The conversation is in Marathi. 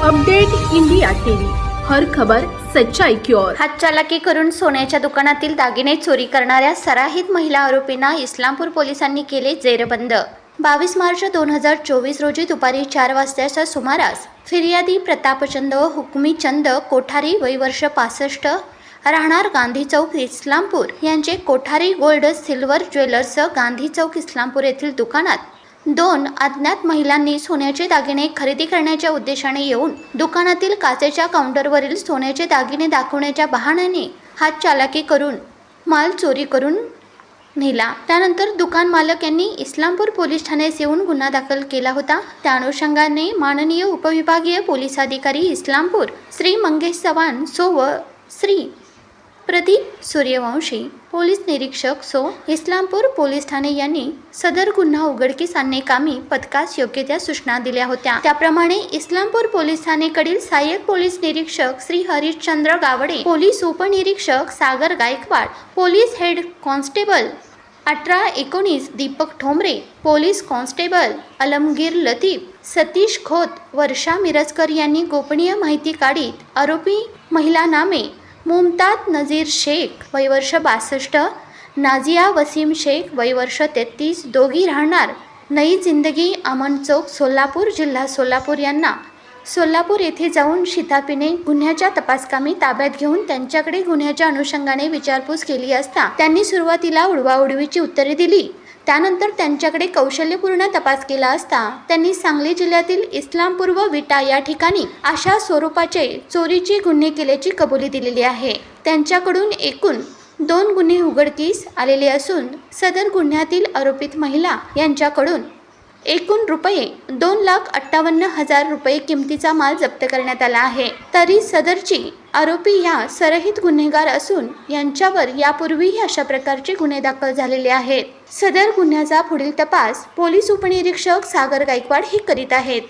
Update India TV. हर खबर सच्चाई की ओर. हातचालाकी करून सोन्याच्या दुकानातील दागिने चोरी करणाऱ्या सराहित महिला आरोपींना इस्लामपूर पोलिसांनी केले जेरबंद. बावीस मार्च दोन हजार चोवीस रोजी दुपारी चार वाजताच्या सुमारास फिर्यादी प्रतापचंद हुकमीचंद कोठारी वय वर्ष पासष्ट राहणार गांधी चौक इस्लामपूर यांचे Kothari gold silver jewellers Gandhi Chowk Islampur येथील दुकानात दोन अज्ञात महिलांनी सोन्याचे दागिने खरेदी करण्याच्या उद्देशाने येऊन दुकानातील काचेच्या काउंटरवरील सोन्याचे दागिने दाखवण्याच्या बहाण्याने हात चालाकी करून माल चोरी करून नेला. त्यानंतर दुकान मालक यांनी इस्लामपूर पोलीस ठाण्यास येऊन गुन्हा दाखल केला होता. त्या अनुषंगाने माननीय उपविभागीय पोलीस अधिकारी इस्लामपूर श्री मंगेश चव्हाण सो व श्री प्रदीप सूर्यवंशी पोलीस निरीक्षक सो. इस्लामपूर पोलीस ठाणे यांनी सदर गुन्हा उघडकीस कामी पथकास योग्य त्या सूचना दिल्या होत्या. त्याप्रमाणे इस्लामपूर पोलीस ठाणेकडील सहाय्यक पोलीस निरीक्षक श्री हरिश्चंद्र गावडे पोलीस उपनिरीक्षक Sagar Gaikwad police head constable अठरा एकोणीस दीपक ठोंबरे पोलीस कॉन्स्टेबल अलमगीर लतीफ सतीश खोत वर्षा मिरजकर यांनी गोपनीय माहिती काढीत आरोपी महिला नामे मुमताज नजीर शेख वयवर्ष बासष्ट नाझिया वसीम शेख वयवर्ष तेहतीस दोघी राहणार नई जिंदगी अमन चौक सोलापूर जिल्हा सोलापूर यांना. सोलापूर येथे जाऊन शितापीने गुन्ह्याच्या तपासकामी ताब्यात घेऊन त्यांच्याकडे गुन्ह्याच्या अनुषंगाने विचारपूस केली असता त्यांनी सुरुवातीला उडवाउडवीची उत्तरे दिली. त्यानंतर त्यांच्याकडे कौशल्यपूर्ण तपास केला असता त्यांनी सांगली जिल्ह्यातील इस्लामपूर्व विटा या ठिकाणी अशा स्वरूपाचे चोरीची गुन्हे केल्याची कबुली दिलेली आहे. त्यांच्याकडून एकूण दोन गुन्हे उघडकीस आलेले असून सदर गुन्ह्यातील आरोपित महिला यांच्याकडून एकूण रुपये दोन लाख अठ्ठावन्न हजार रुपये किमतीचा माल जप्त करण्यात आला आहे. तरी सदरची आरोपी ह्या सरहित गुन्हेगार असून यांच्यावर यापूर्वीही अशा प्रकारचे गुन्हे दाखल झालेले आहेत. सदर गुन्ह्याचा पुढील तपास पोलीस उपनिरीक्षक सागर गायकवाड हे करीत आहेत.